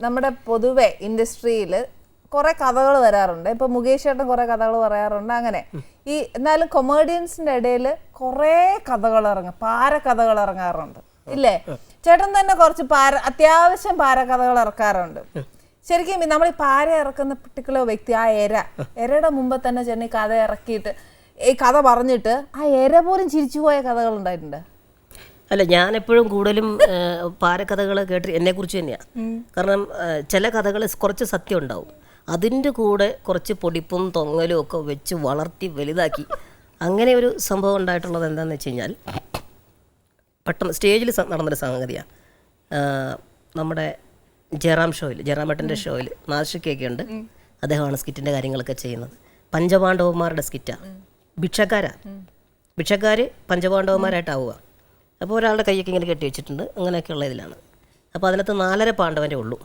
നമ്മുടെ പൊതുവെ ഇൻഡസ്ട്രിയിൽ കുറെ കഥകൾ വരാറുണ്ട്. ഇപ്പൊ മുകേഷ് ചേട്ടൻ കുറെ കഥകൾ പറയാറുണ്ട്. അങ്ങനെ. ഈ എന്നാലും കൊമേഡിയൻസിന്റെ ഇടയിൽ കുറെ കഥകൾ ഇറങ്ങും. പാര കഥകൾ ഇറങ്ങാറുണ്ട്. ഇല്ലേ? ചേട്ടൻ തന്നെ കുറച്ച് പാര അത്യാവശ്യം പാര കഥകൾ ഇറക്കാറുണ്ട്. ശരിക്കും നമ്മൾ ഈ പാര ഇറക്കുന്ന പർട്ടിക്കുലർ വ്യക്തി ആ എര. എരയുടെ മുമ്പ് തന്നെ ചേട്ടൻ ഈ കഥ ഇറക്കിയിട്ട് ഈ കഥ പറഞ്ഞിട്ട് ആ എര പോലും ചിരിച്ചു പോയ കഥകൾ ഉണ്ടായിട്ടുണ്ട്. അല്ല ഞാൻ എപ്പോഴും കൂടുതലും പാരക്കഥകൾ കേട്ട് എന്നെക്കുറിച്ച് തന്നെയാണ് കാരണം ചില കഥകൾ കുറച്ച് സത്യം ഉണ്ടാവും. അതിന്റെ കൂടെ കുറച്ച് പൊടിപ്പും തൊങ്ങലും ഒക്കെ വെച്ച് വളർത്തി വലുതാക്കി. അങ്ങനെ ഒരു സംഭവം ഉണ്ടായിട്ടുള്ളത് എന്താണെന്ന് വെച്ച് കഴിഞ്ഞാൽ പെട്ടെന്ന് സ്റ്റേജിൽ നടന്നൊരു സംഗതിയാണ് നമ്മുടെ ജയറാം ഷോയിൽ ജയറാമേട്ടന്റെ ഷോയിൽ നാശിക്കൊക്കെ ഉണ്ട്. അദ്ദേഹമാണ് സ്കിറ്റിന്റെ കാര്യങ്ങളൊക്കെ ചെയ്യുന്നത്. പഞ്ചപാണ്ഡവന്മാരുടെ സ്കിറ്റാണ് ഭിക്ഷക്കാരാണ് ഭിക്ഷക്കാർ പഞ്ചപാണ്ഡവന്മാരായിട്ടാവുക. അപ്പോൾ ഒരാളുടെ കൈയൊക്കെ ഇങ്ങനെ കെട്ടി വെച്ചിട്ടുണ്ട്. അങ്ങനെയൊക്കെയുള്ള ഇതിലാണ്. അപ്പോൾ അതിനകത്ത് നാലര പാണ്ഡവന്റെ ഉള്ളൂ.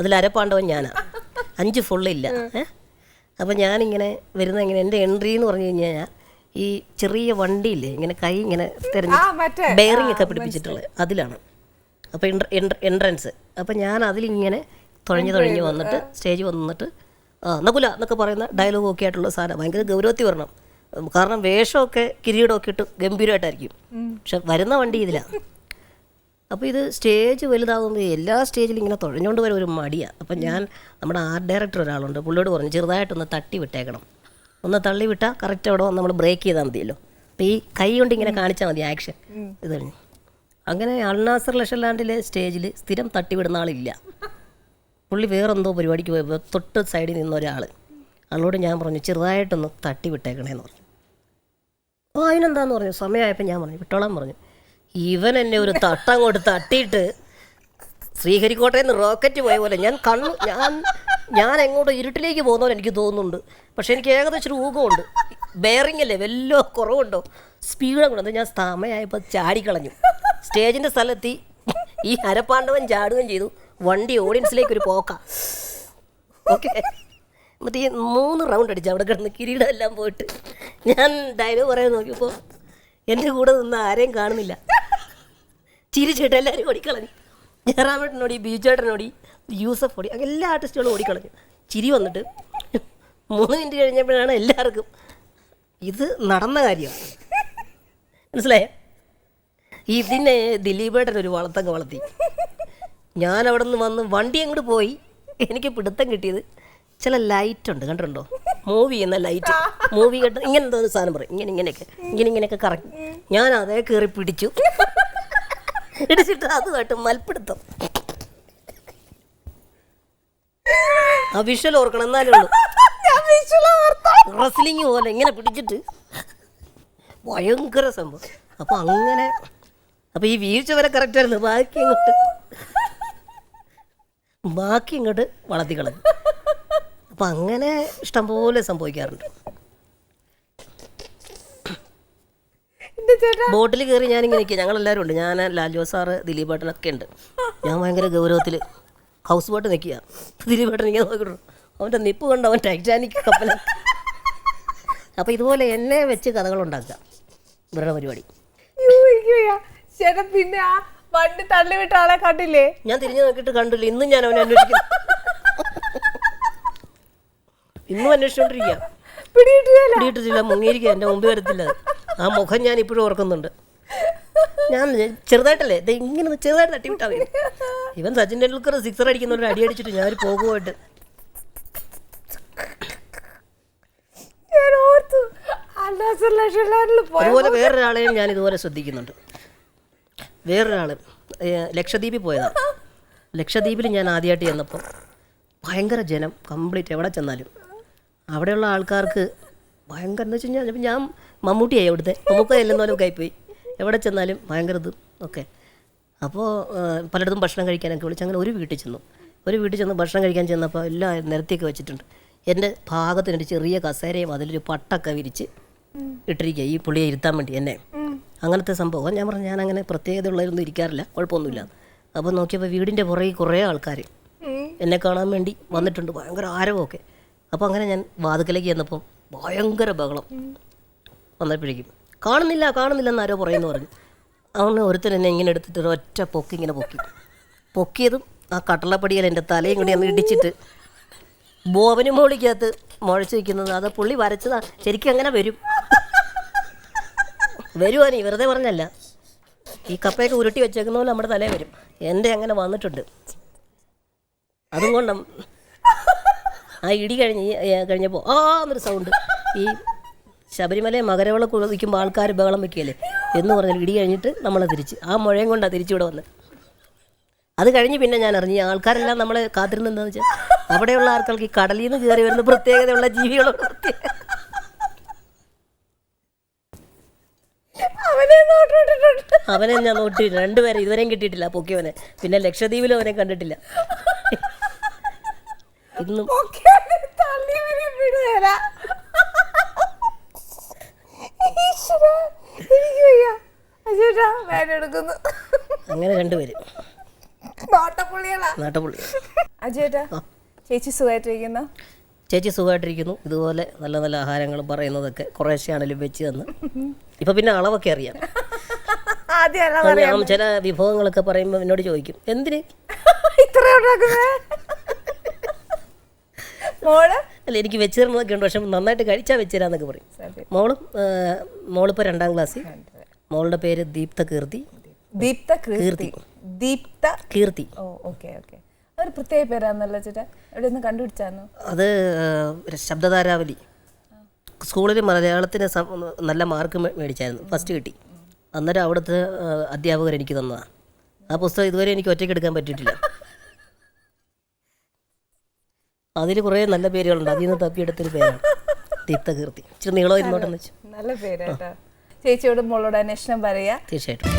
അതിൽ അര പാണ്ഡവൻ ഞാനാ. അഞ്ച് ഫുള്ളില്ല ഏഹ് അപ്പോൾ ഞാനിങ്ങനെ വരുന്ന ഇങ്ങനെ എന്റെ എൻട്രി എന്ന് പറഞ്ഞു കഴിഞ്ഞാൽ ഈ ചെറിയ വണ്ടിയില്ലേ ഇങ്ങനെ കൈ ഇങ്ങനെ തിരഞ്ഞ് ബെയറിംഗ് ഒക്കെ പിടിപ്പിച്ചിട്ടുള്ളത് അതിലാണ്. അപ്പോൾ എൻട്രൻസ് അപ്പോൾ ഞാൻ അതിലിങ്ങനെ തുഴഞ്ഞ് തുഴഞ്ഞ് വന്നിട്ട് സ്റ്റേജ് വന്നിട്ട് ആ നകുല എന്നൊക്കെ പറയുന്ന ഡയലോഗ് ഒക്കെ ആയിട്ടുള്ള സാധനം. ഭയങ്കര ഗൗരവത്തി വരണം കാരണം വേഷമൊക്കെ കിരീടമൊക്കെ ഇട്ട് ഗംഭീരമായിട്ടായിരിക്കും. പക്ഷെ വരുന്ന വണ്ടി ഇതിലാണ് അപ്പോൾ ഇത് സ്റ്റേജ് വലുതാകുമ്പോൾ എല്ലാ സ്റ്റേജിലും ഇങ്ങനെ തുഴഞ്ഞുകൊണ്ട് വരെ ഒരു മടിയാണ് അപ്പം ഞാൻ നമ്മുടെ ആർട്ട് ഡയറക്ടർ ഒരാളുണ്ട് പുള്ളിയോട് പറഞ്ഞു ചെറുതായിട്ടൊന്ന് തട്ടി വിട്ടേക്കണം. ഒന്ന് തള്ളി വിട്ടാൽ കറക്റ്റ് അവിടെ നമ്മൾ ബ്രേക്ക് ചെയ്താൽ മതിയല്ലോ. അപ്പോൾ ഈ കൈ കൊണ്ട് ഇങ്ങനെ കാണിച്ചാൽ മതി ആക്ഷൻ. ഇത് കഴിഞ്ഞു. അങ്ങനെ അൾനാസർ ലക്ഷലാൻഡിലെ സ്റ്റേജിൽ സ്ഥിരം തട്ടിവിടുന്ന ആളില്ല. പുള്ളി വേറെന്തോ പരിപാടിക്ക് പോയപ്പോൾ തൊട്ട് സൈഡിൽ നിന്ന ഒരാൾ ആളോട് ഞാൻ പറഞ്ഞു ചെറുതായിട്ടൊന്ന് തട്ടി വിട്ടേക്കണേന്ന് പറഞ്ഞു. ഓ അതിനെന്താന്ന് പറഞ്ഞു? സമയമായപ്പോൾ ഞാൻ പറഞ്ഞു വിട്ടോളാൻ പറഞ്ഞു. ഇവൻ എന്നെ ഒരു തട്ടങ്ങോട്ട് തട്ടിയിട്ട് ശ്രീഹരിക്കോട്ടയിൽ നിന്ന് റോക്കറ്റ് പോയ പോലെ ഞാൻ കണ്ണു ഞാൻ ഞാൻ എങ്ങോട്ട് ഇരുട്ടിലേക്ക് പോകുന്ന പോലെ എനിക്ക് തോന്നുന്നുണ്ട്. പക്ഷെ എനിക്ക് ഏകദേശം ഒരു ഊഹമുണ്ട്. ബെയറിംഗ് അല്ലേ? വല്ലോ കുറവുണ്ടോ? സ്പീഡ് അങ്ങോട്ട്. ഞാൻ സമയമായപ്പോൾ ചാടിക്കളഞ്ഞു. സ്റ്റേജിന്റെ സ്ഥലത്തി ഈ ഹരപ്പാണ്ഡവൻ ചാടുകയും ചെയ്തു. വണ്ടി ഓഡിയൻസിലേക്ക് ഒരു പോക്ക. ഓക്കെ എന്നിട്ട് ഈ മൂന്ന് റൗണ്ട് അടിച്ചു അവിടെ കിടന്ന് കിരീടം എല്ലാം പോയിട്ട് ഞാൻ ഡയലോഗ് പറയാൻ നോക്കിയപ്പോൾ എന്റെ കൂടെ നിന്ന് ആരെയും കാണുന്നില്ല. ചിരിച്ചിട്ട് എല്ലാവരും ഓടിക്കളഞ്ഞു. ജയറാമേട്ടനോടി ബിജുചേട്ടനോടി യൂസഫ് ഓടി എല്ലാ ആർട്ടിസ്റ്റുകളും ഓടിക്കളഞ്ഞു. ചിരി വന്നിട്ട് മൂന്ന് മിനിറ്റ് കഴിഞ്ഞപ്പോഴാണ് എല്ലാവർക്കും ഇത് നടന്ന കാര്യമാണ് മനസ്സിലായോ? ഇതിനെ ദിലീപേട്ടൻ ഒരു വളർത്തൊക്കെ വളർത്തി. ഞാൻ അവിടെ നിന്ന് വന്ന് വണ്ടി അങ്ങോട്ട് പോയി. എനിക്ക് പിടുത്തം കിട്ടിയത് ചില ലൈറ്റ് ഉണ്ട് കണ്ടിട്ടുണ്ടോ? മൂവി എന്ന ലൈറ്റ് മൂവി കണ്ട ഇങ്ങനെ എന്തോ ഒരു സാധനം പറയും. ഇങ്ങനെ ഇങ്ങനെയൊക്കെ ഇങ്ങനെ ഇങ്ങനെയൊക്കെ കറങ്ങി ഞാൻ അതേ കയറി പിടിച്ചു. ഇടിച്ചിട്ട് അതുമായിട്ട് മൽപ്പിടുത്തം. ആ വിഷ്വൽ ഓർക്കണം എന്നാലേ ഉള്ളൂ. റസ്ലിംഗ് പോലെ ഇങ്ങനെ പിടിച്ചിട്ട്. ഭയങ്കര സംഭവം. അപ്പൊ അങ്ങനെ അപ്പൊ ഈ വീഴ്ച വരെ കറക്റ്റ് ആയിരുന്നു. ബാക്കി ഇങ്ങോട്ട് ബാക്കി ഇങ്ങോട്ട് വളർത്തി കളഞ്ഞു. അപ്പൊ അങ്ങനെ ഇഷ്ടംപോലെ സംഭവിക്കാറുണ്ട്. ബോട്ടിൽ കയറി ഞാനിങ്ങനെ നിൽക്കുക ഞങ്ങളെല്ലാവരും ഉണ്ട്. ഞാൻ ലാൽജോ സാറ് ദിലീപ് ഏട്ടനൊക്കെ ഉണ്ട്. ഞാൻ ഭയങ്കര ഗൗരവത്തിൽ ഹൗസ് ബോട്ട് നിൽക്കുക. ദിലീപ് ഏട്ടൻ ഇങ്ങനെ നോക്കിട്ടു അവന്റെ നിപ്പ് കൊണ്ട്? അവൻ ടൈറ്റാനിക് കപ്പല. അപ്പോൾ ഇതുപോലെ എന്നെ വെച്ച് കഥകൾ ഉണ്ടാക്കുക. ഇവരുടെ പരിപാടി. ചേട്ടാ പിന്നെ ആ വണ്ടി തള്ളിവിട്ട ആളെ കണ്ടില്ലേ? ഞാൻ തിരിഞ്ഞു നോക്കിയിട്ട് കണ്ടില്ല. ഇന്നും ഞാൻ അവനെ അന്വേഷിക്കുന്നു ഇന്നും അന്വേഷിച്ചോണ്ടിരിക്കാം. പിടിയിട്ടില്ല മുങ്ങിയിരിക്കുക എന്റെ മുമ്പിൽ വരത്തില്ല. ആ മുഖം ഞാൻ ഇപ്പോഴും ഓർക്കുന്നുണ്ട്. ഞാൻ ചെറുതായിട്ടല്ലേ ഇത് ഇങ്ങനെ ചെറുതായിട്ട് തട്ടിവിട്ടാ മതി. ഇവൻ സച്ചിൻ ടെണ്ടുൽക്കർ സിക്സർ അടിക്കുന്ന ഒരു അടി അടിച്ചിട്ട് ഞാൻ പോകുമായിട്ട് ലക്ഷലാൻഡിൽ പോയ അതുപോലെ വേറൊരാളെയും ഞാൻ ഇതുപോലെ ശ്രദ്ധിക്കുന്നുണ്ട്. വേറൊരാൾ ലക്ഷദ്വീപിൽ പോയതാണ്. ലക്ഷദ്വീപിൽ ഞാൻ ആദ്യമായിട്ട് ചെന്നപ്പോൾ ഭയങ്കര ജനം കംപ്ലീറ്റ് എവിടെ ചെന്നാലും. അവിടെയുള്ള ആൾക്കാർക്ക് ഭയങ്കര എന്ന് വെച്ച് കഴിഞ്ഞാൽ ഞാൻ മമ്മൂട്ടിയായി അവിടുത്തെ. നമുക്ക് എല്ലാം കൈപ്പോയി എവിടെ ചെന്നാലും ഭയങ്കര ഇത് ഒക്കെ. അപ്പോൾ പലയിടത്തും ഭക്ഷണം കഴിക്കാനൊക്കെ വിളിച്ച് അങ്ങനെ ഒരു വീട്ടിൽ ചെന്നു. ഒരു വീട്ടിൽ ചെന്ന് ഭക്ഷണം കഴിക്കാൻ ചെന്നപ്പോൾ എല്ലാം നിരത്തിയൊക്കെ വെച്ചിട്ടുണ്ട്. എന്റെ ഭാഗത്തിനൊരു ചെറിയ കസേരയും അതിലൊരു പട്ടൊക്കെ വിരിച്ച് ഇട്ടിരിക്കുക ഈ പുള്ളിയെ ഇരുത്താൻ വേണ്ടി എന്നെ. അങ്ങനത്തെ സംഭവം. ഞാൻ പറഞ്ഞു ഞാൻ അങ്ങനെ പ്രത്യേകതയുള്ളവരൊന്നും ഇരിക്കാറില്ല. കുഴപ്പമൊന്നുമില്ല. അപ്പോൾ നോക്കിയപ്പോൾ വീടിന്റെ പുറകെ കുറേ ആൾക്കാർ എന്നെ കാണാൻ വേണ്ടി വന്നിട്ടുണ്ട്. ഭയങ്കര ആരവമൊക്കെ. അപ്പോൾ അങ്ങനെ ഞാൻ വാതുക്കലേക്ക് ചെന്നപ്പോൾ ഭയങ്കര ബഹളം. വന്നപ്പോഴേക്കും കാണുന്നില്ല കാണുന്നില്ല എന്നാരോ പറയുന്നു പറഞ്ഞു. അവന് ഒരുത്തൻ എന്നെ ഇങ്ങനെ എടുത്തിട്ട് ഒറ്റ പൊക്കി ഇങ്ങനെ പൊക്കി. പൊക്കിയതും ആ കട്ടളപ്പടിയിൽ എന്റെ തലയും കൂടി ഒന്ന് ഇടിച്ചിട്ട് ബോബന് മോളിക്കകത്ത് മുഴച്ച് വയ്ക്കുന്നത് അത് പുള്ളി വരച്ചതാ. ശരിക്കും അങ്ങനെ വരും. വരുവാ നീ വെറുതെ പറഞ്ഞല്ല. ഈ കപ്പയൊക്കെ ഉരുട്ടി വെച്ചേക്കുന്ന പോലെ നമ്മുടെ തലേ വരും. എന്റെ അങ്ങനെ വന്നിട്ടുണ്ട്. അതും കൊണ്ടും ആ ഇടി കഴിഞ്ഞ് കഴിഞ്ഞപ്പോൾ ആ എന്നൊരു സൗണ്ട് ഈ ശബരിമല മകരവിള കുളിക്കുമ്പോൾ ആൾക്കാർ ബഹളം വെക്കുകയല്ലേ? എന്ന് പറഞ്ഞാൽ ഇടി കഴിഞ്ഞിട്ട് നമ്മളെ തിരിച്ച്. ആ മുഴയും കൊണ്ടാണ് തിരിച്ചിവിടെ വന്നത് അത് കഴിഞ്ഞ് പിന്നെ ഞാൻ അറിഞ്ഞു ആൾക്കാരെല്ലാം നമ്മളെ കാത്തിരുന്നെന്താന്ന് വെച്ചാൽ അവിടെയുള്ള ആൾക്കാർക്ക് ഈ കടലിൽ നിന്ന് കയറി വരുന്ന പ്രത്യേകതയുള്ള ജീവികളുടെ അവനെ ഞാൻ നോട്ടി. രണ്ടുപേരെ ഇതുവരെയും കിട്ടിയിട്ടില്ല പൊക്കിയവനെ. പിന്നെ ലക്ഷദ്വീപിലും അവനെ കണ്ടിട്ടില്ല. ഇന്നും അങ്ങനെ കണ്ടുവരും നാട്ടുപുള്ളി അജേട്ടാ ചേച്ചി സുഖമായിട്ടിരിക്കുന്നു ചേച്ചി സുഖമായിട്ടിരിക്കുന്നു ഇതുപോലെ നല്ല നല്ല ആഹാരങ്ങളും പറയുന്നതൊക്കെ കുറേശ്ശെയാണെങ്കിലും വെച്ച് തന്ന്. ഇപ്പം പിന്നെ അളവൊക്കെ അറിയാം. അറിയാം ചില വിഭവങ്ങളൊക്കെ പറയുമ്പോൾ എന്നോട് ചോദിക്കും എന്തിന്? ഇത്ര മോൾ? അല്ല എനിക്ക് വെച്ച് തരുന്നതൊക്കെ ഉണ്ട്. പക്ഷെ നന്നായിട്ട് കഴിച്ചാൽ വെച്ച് തരാന്നൊക്കെ പറയും മോളും മോളിപ്പോൾ രണ്ടാം ക്ലാസ്സിൽ. മോളുടെ പേര് ദീപ്ത കീർത്തി. ദീപ്ത കീർത്തി. ദീപ്ത കീർത്തി. Oh okay okay. ഒരു പ്രത്യേക പേരാന്നല്ലോ ചേട്ടാ? എവിടെ നിന്ന് കണ്ടുപിടിച്ചാന്നു അത് ശബ്ദധാരാവലി. സ്കൂളിൽ മലയാളത്തിന് നല്ല മാർക്ക് മേടിച്ചായിരുന്നു. ഫസ്റ്റ് കിട്ടി. അന്നേരം അവിടുത്തെ അധ്യാപകർ എനിക്ക് തന്നതാണ് ആ പുസ്തകം ഇതുവരെ എനിക്ക് ഒറ്റയ്ക്ക് എടുക്കാൻ പറ്റിയിട്ടില്ല. അതിൽ കുറേ നല്ല പേരുകളുണ്ട്. അതിൽ നിന്ന് തപ്പിയെടുത്തൊരു പേരാണ്. ദീപ്ത കീർത്തി. ഇച്ചിരി നീളം ഇരുന്നോട്ടെന്ന് വെച്ചു. നല്ല പേരാട്ടോ ചേച്ചിയോട് മോളോട് അന്വേഷണം പറയാ. തീർച്ചയായിട്ടും.